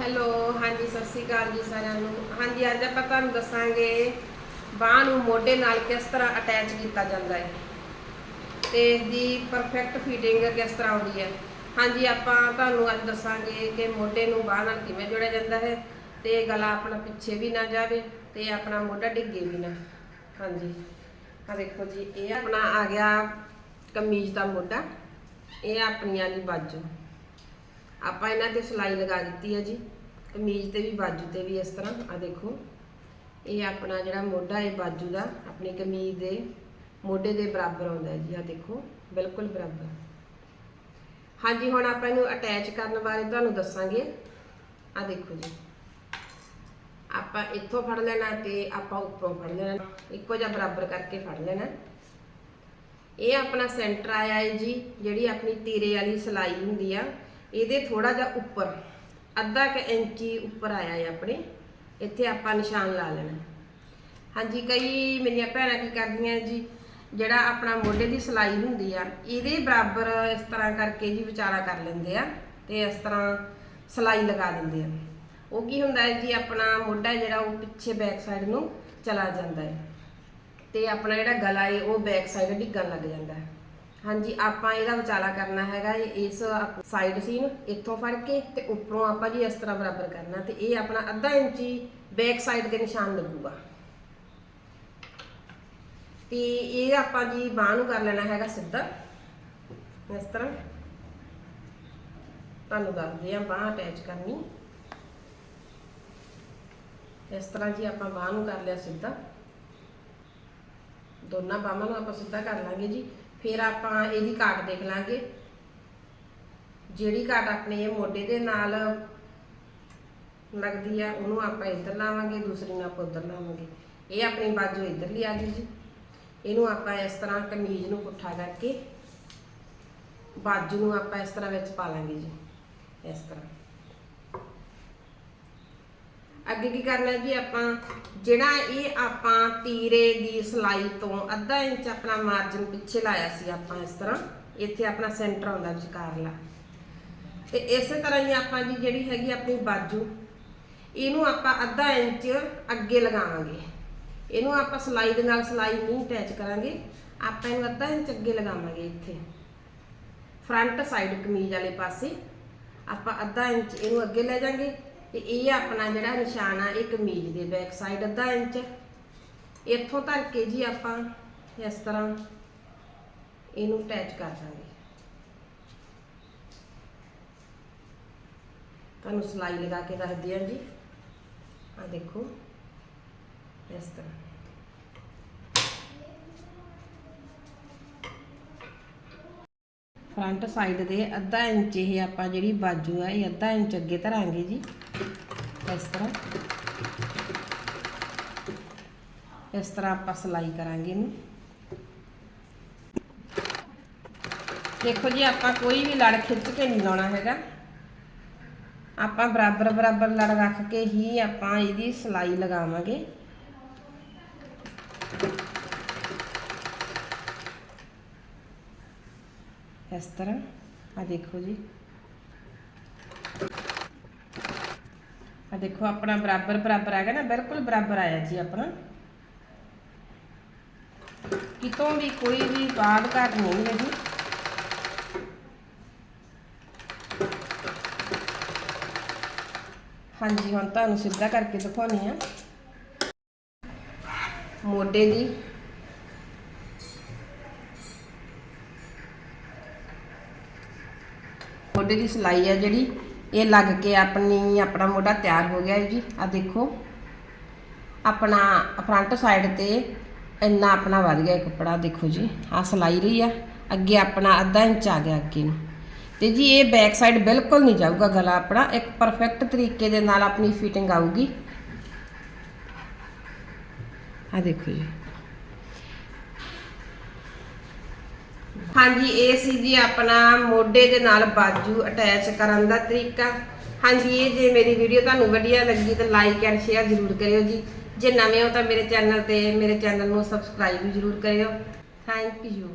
Hello, ਹਾਂਜੀ, ਸਤਿ ਸ਼੍ਰੀ ਅਕਾਲ ਜੀ ਸਾਰਿਆਂ ਨੂੰ। ਹਾਂਜੀ, ਅੱਜ ਆਪਾਂ ਤੁਹਾਨੂੰ ਦੱਸਾਂਗੇ ਬਾਹ ਨੂੰ ਮੋਢੇ ਨਾਲ ਕਿਸ ਤਰ੍ਹਾਂ ਅਟੈਚ ਕੀਤਾ ਜਾਂਦਾ ਹੈ। ਤੇ ਇਸ ਦੀ ਪਰਫੈਕਟ ਫਿਟਿੰਗ ਕਿਸ ਤਰ੍ਹਾਂ ਆਉਂਦੀ ਹੈ। ਹਾਂਜੀ, ਆਪਾਂ ਤੁਹਾਨੂੰ ਅੱਜ ਦੱਸਾਂਗੇ ਕਿ ਮੋਢੇ ਨੂੰ ਬਾਹ ਨਾਲ ਕਿਵੇਂ ਜੋੜਿਆ ਜਾਂਦਾ ਹੈ ਤੇ ਗਲਾ ਆਪਣਾ ਪਿੱਛੇ ਵੀ ਨਾ ਜਾਵੇ ਤੇ ਆਪਣਾ ਮੋਢਾ ਡਿੱਗੇ ਵੀ ਨਾ। ਹਾਂਜੀ ਆ ਦੇਖੋ ਜੀ, ਇਹ ਆਪਣਾ ਆ ਗਿਆ ਕਮੀਜ਼ ਦਾ ਮੋਢਾ, ਇਹ ਆਪਣੀਆਂ ਦੀ ਬਾਜੂ। ਆਪਾਂ ਇਹਨਾਂ ਤੇ ਸਿਲਾਈ ਲਗਾ ਦਿੱਤੀ ਹੈ ਜੀ। ਕਮੀਜ਼ ਤੇ ਵੀ, ਬਾਜੂ ਤੇ ਵੀ ਇਸ ਤਰ੍ਹਾਂ। ਆ ਦੇਖੋ। ਇਹ ਆਪਣਾ ਜਿਹੜਾ ਮੋਢਾ ਹੈ, ਬਾਜੂ ਦਾ, ਆਪਣੀ ਕਮੀਜ਼ ਦੇ ਮੋਢੇ ਦੇ ਬਰਾਬਰ ਆਉਂਦਾ ਜੀ। ਆ ਦੇਖੋ, ਬਿਲਕੁਲ ਬਰਾਬਰ। ਹਾਂਜੀ, ਹੁਣ ਆਪਾਂ ਇਹਨੂੰ ਅਟੈਚ ਕਰਨ ਬਾਰੇ ਤੁਹਾਨੂੰ ਦੱਸਾਂਗੇ। ਆ ਦੇਖੋ ਜੀ। ਆਪਾਂ ਇੱਥੋਂ ਫੜ ਲੈਣਾ ਤੇ ਆਪਾਂ ਉੱਪਰੋਂ ਫੜ ਲੈਣਾ। ਇੱਕੋ ਜਿਹਾ ਬਰਾਬਰ ਕਰਕੇ ਫੜ ਲੈਣਾ। ਇਹ ਆਪਣਾ ਸੈਂਟਰ ਆਇਆ ਹੈ ਜੀ, ਜਿਹੜੀ ਆਪਣੀ ਤੀਰੇ ਵਾਲੀ ਸਿਲਾਈ ਹੁੰਦੀ ਆ। ਇਹਦੇ ਥੋੜਾ ਜਿਹਾ ਉੱਪਰ, ਅੱਧਾ ਕ ਇੰਚੀ ਉੱਪਰ ਆਇਆ ਹੈ ਆਪਣੇ, ਇੱਥੇ ਆਪਾਂ ਨਿਸ਼ਾਨ ਲਾ ਲੈਣਾ। ਹਾਂਜੀ, ਕਈ ਮੇਰੀਆਂ ਭੈਣਾਂ ਕੀ ਕਰਦੀਆਂ ਜੀ, ਜਿਹੜਾ ਆਪਣਾ ਮੋਢੇ ਦੀ ਸਿਲਾਈ ਹੁੰਦੀ ਆ, ਇਹਦੇ ਬਰਾਬਰ ਇਸ ਤਰ੍ਹਾਂ ਕਰਕੇ ਜੀ ਵਿਚਾਰਾ ਕਰ ਲੈਂਦੇ ਆ ਤੇ ਇਸ ਤਰ੍ਹਾਂ ਸਿਲਾਈ ਲਗਾ ਦਿੰਦੇ ਆ। ਉਹ ਕੀ ਹੁੰਦਾ ਹੈ ਜੀ, ਆਪਣਾ ਮੋਢਾ ਜਿਹੜਾ ਉਹ ਪਿੱਛੇ ਬੈਕ ਸਾਈਡ ਨੂੰ ਚਲਾ ਜਾਂਦਾ ਹੈ ਤੇ ਆਪਣਾ ਜਿਹੜਾ ਗਲਾ ਹੈ, ਉਹ ਬੈਕ ਸਾਈਡ ਡਿੱਗਣ ਲੱਗ ਜਾਂਦਾ ਹੈ। ਹਾਂਜੀ, ਆਪਾਂ ਇਹਦਾ ਵਿਚਾਲਾ ਕਰਨਾ ਹੈਗਾ ਇਸ ਸਾਈਡ ਸੀਨ ਇੱਥੋਂ ਫੜ ਕੇ ਤੇ ਉੱਪਰੋਂ ਆਪਾਂ ਜੀ ਇਸ ਤਰ੍ਹਾਂ ਬਰਾਬਰ ਕਰਨਾ ਤੇ ਇਹ ਆਪਣਾ ਅੱਧਾ ਇੰਚੀ ਬੈਕ ਸਾਈਡ ਦੇ ਨਿਸ਼ਾਨ ਲੱਗੂਗਾ। ਤੇ ਇਹ ਆਪਾਂ ਜੀ ਬਾਹ ਨੂੰ ਕਰ ਲੈਣਾ ਹੈਗਾ ਸਿੱਧਾ। ਇਸ ਤਰ੍ਹਾਂ। ਤੁਹਾਨੂੰ ਦੱਸਦੇ ਆ ਬਾਹ ਅਟੈਚ ਕਰਨੀ। ਇਸ ਤਰ੍ਹਾਂ ਜੀ ਆਪਾਂ ਬਾਹ ਨੂੰ ਕਰ ਲਿਆ ਸਿੱਧਾ। ਦੋਨਾਂ ਬਾਹਾਂ ਨੂੰ ਆਪਾਂ ਸਿੱਧਾ ਕਰ ਲਾਂਗੇ ਜੀ। ਫਿਰ ਆਪਾਂ ਇਹਦੀ ਕਾਟ ਦੇਖ ਲਾਂਗੇ। ਜਿਹੜੀ ਕਾਟ ਆਪਣੇ ਇਹ ਮੋਢੇ ਦੇ ਨਾਲ ਲੱਗਦੀ ਆ, ਉਹਨੂੰ ਆਪਾਂ ਇੱਧਰ ਲਾਵਾਂਗੇ ਦੂਸਰੀ ਨੂੰ ਆਪਾਂ ਉੱਧਰ ਲਾਵਾਂਗੇ। ਇਹ ਆਪਣੀ ਬਾਜੂ ਇੱਧਰ ਲਈ ਆ ਗਈ ਜੀ। ਇਹਨੂੰ ਆਪਾਂ ਇਸ ਤਰ੍ਹਾਂ ਕਮੀਜ਼ ਨੂੰ ਪੁੱਠਾ ਕਰਕੇ ਬਾਜੂ ਨੂੰ ਆਪਾਂ ਇਸ ਤਰ੍ਹਾਂ ਵਿੱਚ ਪਾ ਲਾਂਗੇ ਜੀ। ਇਸ ਤਰ੍ਹਾਂ। ਅੱਗੇ ਕੀ ਕਰਨਾ ਜੀ ਆਪਾਂ, ਜਿਹੜਾ ਇਹ ਆਪਾਂ ਤੀਰੇ ਦੀ ਸਲਾਈ ਤੋਂ ਅੱਧਾ ਇੰਚ ਆਪਣਾ ਮਾਰਜਨ ਪਿੱਛੇ ਲਾਇਆ ਸੀ ਆਪਾਂ ਇਸ ਤਰ੍ਹਾਂ, ਇੱਥੇ ਆਪਣਾ ਸੈਂਟਰ ਆਉਂਦਾ ਵਿਚਕਾਰਲਾ। ਤੇ ਇਸੇ ਤਰ੍ਹਾਂ ਹੀ ਆਪਾਂ ਜੀ ਜਿਹੜੀ ਹੈਗੀ ਆਪਣੀ ਬਾਜੂ, ਇਹਨੂੰ ਆਪਾਂ ਅੱਧਾ ਇੰਚ ਅੱਗੇ ਲਗਾਵਾਂਗੇ। ਇਹਨੂੰ ਆਪਾਂ ਸਲਾਈ ਦੇ ਨਾਲ ਸਲਾਈ ਨਹੀਂ ਅਟੈਚ ਕਰਾਂਗੇ, ਆਪਾਂ ਇਹਨੂੰ ਅੱਧਾ ਇੰਚ ਅੱਗੇ ਲਗਾਵਾਂਗੇ ਇੱਥੇ। ਫਰੰਟ ਸਾਈਡ ਕਮੀਜ਼ ਵਾਲੇ ਪਾਸੇ, ਆਪਾਂ ਅੱਧਾ ਇੰਚ ਇਹਨੂੰ ਅੱਗੇ ਲੈ ਜਾਾਂਗੇ। ਤੇ ਇਹ ਆਪਣਾ ਜਿਹੜਾ ਨਿਸ਼ਾਨ ਆ ਇਹ ਕਮੀਜ਼ ਦੇ ਬੈਕ ਸਾਈਡ ਅੱਧਾ ਇੰਚ। ਇੱਥੋਂ ਧਰ ਕੇ ਜੀ ਆਪਾਂ ਇਸ ਤਰ੍ਹਾਂ ਇਹਨੂੰ ਅਟੈਚ ਕਰ ਦਾਂਗੇ। ਤੁਹਾਨੂੰ ਸਲਾਈ ਲਗਾ ਕੇ ਦੱਸਦੀ ਹਾਂ ਜੀ। ਆ ਦੇਖੋ, ਇਸ ਤਰ੍ਹਾਂ। ਫਰੰਟ ਸਾਈਡ ਦੇ ਅੱਧਾ ਇੰਚ ਇਹ ਆਪਾਂ ਜਿਹੜੀ ਬਾਜੂ ਆ, ਇਹ ਅੱਧਾ ਇੰਚ ਅੱਗੇ ਧਰਾਂਗੇ ਜੀ। ਇਸ ਤਰ੍ਹਾਂ ਇਸ ਤਰ੍ਹਾਂ ਆਪਾਂ ਸਲਾਈ ਕਰਾਂਗੇ ਇਹਨੂੰ ਦੇਖੋ ਜੀ ਆਪਾਂ ਕੋਈ ਵੀ ਲੜ ਖਿੱਚ ਕੇ ਨਹੀਂ ਲਾਉਣਾ ਹੈਗਾ ਆਪਾਂ ਬਰਾਬਰ ਬਰਾਬਰ ਲੜ ਰੱਖ ਕੇ ਹੀ ਆਪਾਂ ਇਹਦੀ ਸਲਾਈ ਲਗਾਵਾਂਗੇ ਇਸ ਤਰ੍ਹਾਂ ਆ ਦੇਖੋ ਜੀ ਆ ਦੇਖੋ ਆਪਣਾ ਬਰਾਬਰ ਬਰਾਬਰ ਆ ਗਿਆ ਨਾ? ਬਿਲਕੁਲ ਬਰਾਬਰ ਆਇਆ ਜੀ ਆਪਣਾ। ਕਿਤੋਂ ਵੀ ਕੋਈ ਵੀ ਬਾਦ ਘਾਟ ਨਹੀਂ ਹੈ ਜੀ। ਹਾਂਜੀ, ਹੁਣ ਤੁਹਾਨੂੰ ਸਿੱਧਾ ਕਰਕੇ ਦਿਖਾਉਣੀ ਆ। ਮੋਢੇ ਦੀ। ਮੋਢੇ ਦੀ ਸਿਲਾਈ ਆ ਜਿਹੜੀ। ਇਹ ਲੱਗ ਕੇ ਆਪਣੀ, ਆਪਣਾ ਮੋਢਾ ਤਿਆਰ ਹੋ ਗਿਆ ਜੀ। ਆ ਦੇਖੋ, ਆਪਣਾ ਫਰੰਟ ਸਾਈਡ ਤੇ ਇੰਨਾ ਆਪਣਾ ਵੱਧ ਗਿਆ ਕੱਪੜਾ, ਦੇਖੋ ਜੀ ਆ ਸਿਲਾਈ ਰਹੀ ਆ। ਅੱਗੇ ਆਪਣਾ ਅੱਧਾ ਇੰਚ ਆ ਗਿਆ ਅੱਗੇ ਨੂੰ। ਤੇ ਜੀ ਇਹ ਬੈਕ ਸਾਈਡ ਬਿਲਕੁਲ ਨਹੀਂ ਜਾਊਗਾ ਗਲਾ ਆਪਣਾ, ਇੱਕ ਪਰਫੈਕਟ ਤਰੀਕੇ ਦੇ ਨਾਲ ਆਪਣੀ ਫਿਟਿੰਗ ਆਊਗੀ। ਆ ਦੇਖੋ ਜੀ। ਹਾਂਜੀ, ਇਹ ਸੀ ਜੀ ਆਪਣਾ ਮੋਢੇ ਦੇ ਨਾਲ ਬਾਜੂ ਅਟੈਚ ਕਰਨ ਦਾ ਤਰੀਕਾ। ਹਾਂਜੀ, ਇਹ ਜੇ ਮੇਰੀ ਵੀਡੀਓ ਤੁਹਾਨੂੰ ਵਧੀਆ ਲੱਗੀ ਤਾਂ ਲਾਈਕ ਐਂਡ ਸ਼ੇਅਰ ਜ਼ਰੂਰ ਕਰਿਓ ਜੀ। ਜੇ ਨਵੇਂ ਹੋ ਤਾਂ ਮੇਰੇ ਚੈਨਲ ਤੇ ਮੇਰੇ ਚੈਨਲ ਨੂੰ ਸਬਸਕ੍ਰਾਈਬ ਵੀ ਜ਼ਰੂਰ ਕਰਿਓ। Thank you